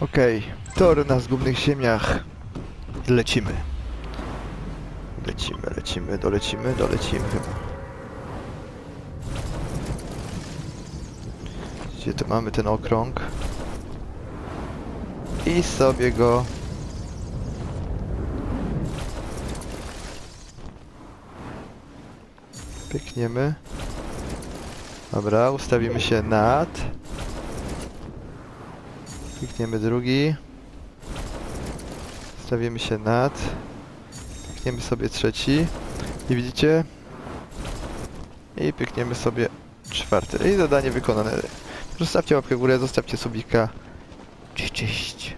Okej, tor na zgubnych ziemiach. Lecimy. Lecimy, lecimy, dolecimy, dolecimy chyba. Gdzie tu mamy ten okrąg? I sobie go... Pykniemy. Dobra, ustawimy się nad. Klikniemy drugi. Stawimy się nad. Klikniemy sobie trzeci. I widzicie? I pykniemy sobie czwarty. I zadanie wykonane. Zostawcie łapkę w górę, zostawcie subika. Cześć.